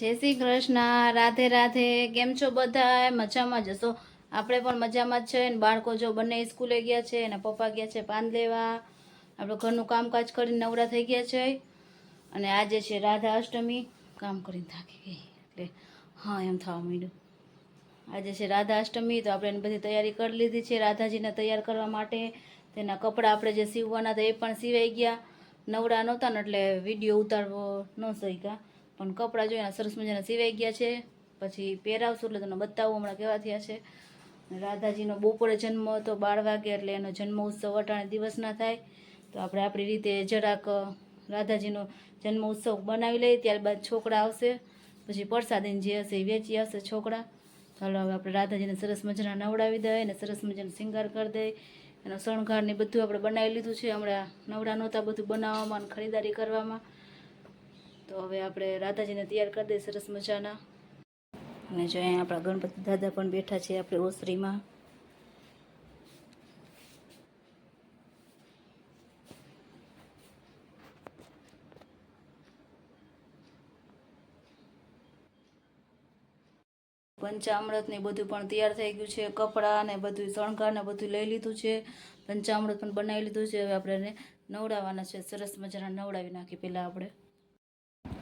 જય શ્રી કૃષ્ણ, રાધે રાધે, કેમ છો બધા મજામાં જશો આપણે પણ મજામાં જ છે ને? બાળકો જો બંને સ્કૂલે ગયા છે અને પપ્પા ગયા છે પાન લેવા. આપણે ઘરનું કામકાજ કરીને નવરા થઈ ગયા છે. અને આજે છે રાધા અષ્ટમી. કામ કરીને થાકી ગઈ. એટલે હા, એમ થવા માંડ્યું. આજે છે રાધા અષ્ટમી, તો આપણે એની બધી તૈયારી કરી લીધી છે રાધાજીને તૈયાર કરવા માટે. તેના કપડાં આપણે જે સીવવાના હતા એ પણ સિવાઈ ગયા. નવરા નહોતા ને એટલે વીડિયો ઉતારવો ન શક્યા પણ કપડાં જોઈને સરસ મજાના સિવાઈ ગયા છે. પછી પહેરાવશું એટલે તમને બતાવું હમણાં કેવા થયા છે. રાધાજીનો બપોરે જન્મ હતો બાર વાગે એટલે એનો જન્મ ઉત્સવ અટાણે દિવસ ના થાય. તો આપણે આપણી રીતે જરાક રાધાજીનો જન્મ ઉત્સવ બનાવી લઈએ, ત્યારબાદ છોકરા આવશે. પછી પ્રસાદીને જે હશે એ વેચી આવશે છોકરા. ચાલો હવે આપણે રાધાજીને સરસ મજાના નવડાવી દઈએ અને સરસ મજાનો શિંગાર કરી દઈએ. એનો શણગાર ને બધું આપણે બનાવી લીધું છે. હમણાં નવડા નહોતા બધું બનાવવામાં અને ખરીદારી કરવામાં. તો હવે આપણે રાધાજીને તૈયાર કરી દઈએ સરસ મજાના. અને જો અહીંયા આપણા ગણપતિ દાદા પણ બેઠા છે આપણે ઓસરીમાં. પંચામૃત ને બધું પણ તૈયાર થઈ ગયું છે. કપડાં ને બધું, શણગાર ને બધું લઈ લીધું છે. પંચામૃત પણ બનાવી લીધું છે. હવે આપણે નવડાવવાના છે. સરસ મજાના નવડાવી નાખી પહેલાં આપણે.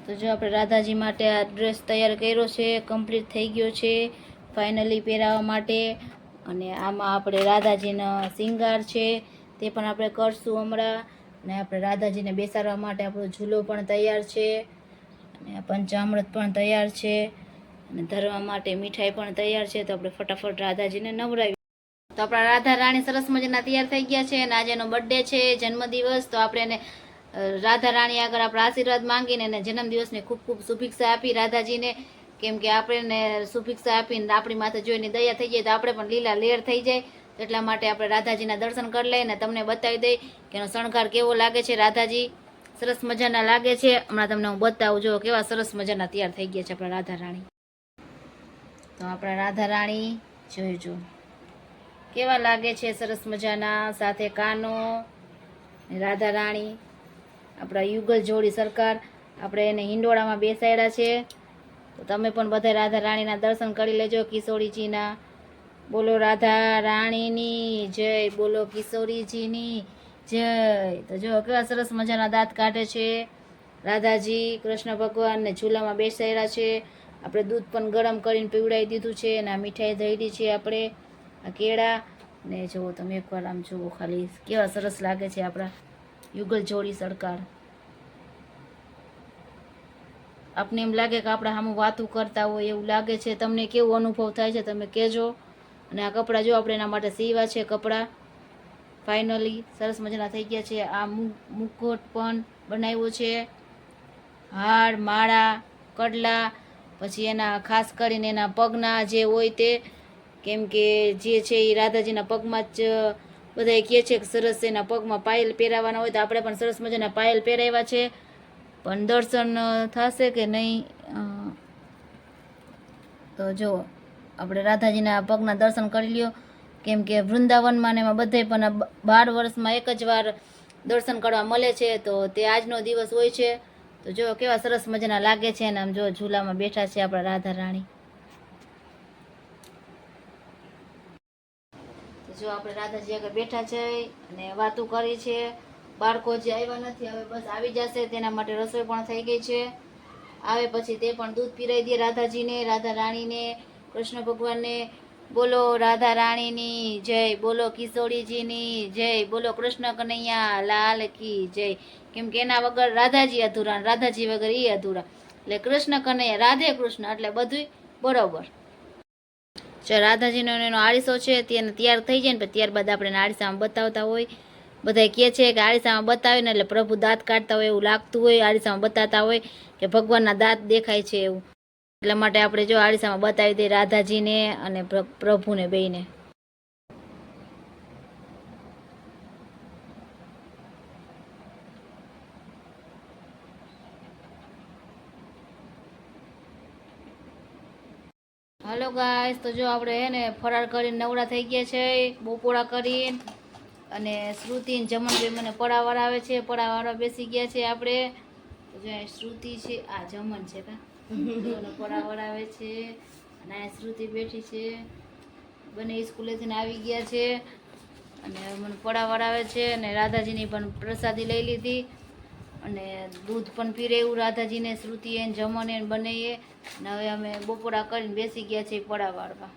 તો જો આપણે રાધાજી માટે આ ડ્રેસ તૈયાર કર્યો છે કમ્પ્લીટ થઈ ગયો છે ફાઇનલી પહેરાવવા માટે. અને આમાં આપણે રાધાજીનો શિંગાર છે, તે પણ આપણે કરશું હમણાં. અને આપણે રાધાજીને બેસાડવા માટે આપણો ઝૂલો પણ તૈયાર છે. અને પંચામૃત પણ તૈયાર છે. અને ધરવા માટે મીઠાઈ પણ તૈયાર છે. તો આપણે ફટાફટ રાધાજીને નવરાવી. તો આપણા રાધા રાણી સરસ મજાના તૈયાર થઈ ગયા છે અને આજે એનો બર્થડે છે, જન્મદિવસ. તો આપણે એને રાધા રાણી આગળ આપણે આશીર્વાદ માંગીને એને જન્મદિવસની ખૂબ ખૂબ શુભેચ્છા આપી રાધાજીને. કેમ કે આપણે ને શુભેચ્છા આપીને આપણી માથે જોઈને દયા થઈ જાય તો આપણે પણ લીલા લેર થઈ જાય. એટલા માટે આપણે રાધાજીના દર્શન કરી લઈએ ને તમને બતાવી દઈ કે એનો શણગાર કેવો લાગે છે રાધાજી. સરસ મજાના લાગે છે. હમણાં તમને હું બતાવું જો કેવા સરસ મજાના તૈયાર થઈ ગયા છે આપણા રાધા રાણી. તો આપણા રાધા રાણી જોઈજો કેવા લાગે છે સરસ મજાના? સાથે કાનો. રાધા રાણી. આપણા યુગલ જોડી સરકાર આપણે એને હિંડોળામાં બેસાડ્યા છે. તો તમે પણ બધા રાધા રાણીના દર્શન કરી લેજો કિશોરીજીના. બોલો રાધા રાણીની જય, બોલો કિશોરીજીની જય. તો જો કેવા સરસ મજાના દાંત કાઢે છે. રાધાજી કૃષ્ણ ભગવાનને ઝૂલામાં બેસાડ્યા છે. આપણે દૂધ પણ ગરમ કરીને પીવડાવી દીધું છે અને આ મીઠાઈ ધરી છે આપણે, આ કેળા. ને જુઓ તમે એકવાર આમ જુઓ ખાલી કેવા સરસ લાગે છે આપણા યુગલ જોડી સરકાર. આપને એમ લાગે કે આપણે આમ વાતું કરતા હોય એવું લાગે છે. તમને કેવો અનુભવ થાય છે તમે કહેજો. અને આ કપડાં જો આપણે એના માટે સીવા છે કપડાં. ફાઇનલી સરસ મજાના થઈ ગયા છે. આ મુખોટ પણ બનાવ્યો છે. હાર, માળા, કડલા, પછી એના ખાસ કરીને એના પગના જે હોય તે, કેમ કે જે છે એ રાધાજીના પગમાં જ બધા કહે છે કે સરસ એના પગમાં પાયલ પહેરાવાના હોય તો આપણે પણ સરસ મજાના પાયલ પહેરાવ્યા છે. પણ દર્શન થશે કે નહીં? તો જો આપણે રાધાજીના પગના દર્શન કરી લ્યો. કેમ કે વૃંદાવનમાં ને એમાં બધે પણ બાર વર્ષમાં એક જ વાર દર્શન કરવા મળે છે, તો તે આજનો દિવસ હોય છે. તો જો કેવા સરસ મજાના લાગે છે અને આમ જો ઝૂલામાં બેઠા છે આપણા રાધા રાણી તો જો આપણે રાધાજી આગળ બેઠા છે અને વાતો કરી છે, બાળકો જે આવ્યા નથી, હવે બસ આવી જશે, તેના માટે રસોઈ પણ થઈ ગઈ છે. આવે પછી તે પણ દૂધ પીરાઈ દે રાધાજીને, રાધા રાણીને, કૃષ્ણ ભગવાનને. બોલો રાધા રાણીની જય, બોલો કિશોરીજીની જય, બોલો કૃષ્ણ કનૈયા, લાલ કી જય. કેમ કે એના વગર રાધાજી અધૂરા, રાધાજી વગર એ અધૂરા. એટલે કૃષ્ણ કનૈયા, રાધે કૃષ્ણ, એટલે બધું બરોબર. જો રાધાજીનો એનો આળીસો છે તેને તૈયાર થઈ જાય ને પછી ત્યારબાદ આપણે આળીસામાં બતાવતા હોય. બધા કહે છે કે આળીસામાં બતાવે ને એટલે પ્રભુ દાંત કાઢતા હોય એવું લાગતું હોય આળીસામાં બતાવતા હોય કે ભગવાનના દાંત દેખાય છે એવું. એટલા માટે આપણે જો આળીસામાં બતાવી દઈએ રાધાજીને અને પ્ર- પ્રભુને બેયને. હલો ગાઈસ તો જો આપણે હે ને ફરાર કરીને નવડા થઈ ગયા છે, બપોરા કરીને. અને શ્રુતિ ને જમણભાઈ મને પડાવાર આવે છે પડાવાળા બેસી ગયા છે આપણે. જો શ્રુતિ છે, આ જમન છે કા? દોનો આવે છે, અને અહીંયા શ્રુતિ બેઠી છે. બંને સ્કૂલેથી આવી ગયા છે. અને મને પડાવાર આવે છે, અને રાધાજીની પણ પ્રસાદી લઈ લીધી. અને દૂધ પણ પીરે એવું રાધાજીને, શ્રુતિએ જમને બંનેએ. ને હવે અમે બપોરા કરીને બેસી ગયા છીએ પડા વાળવા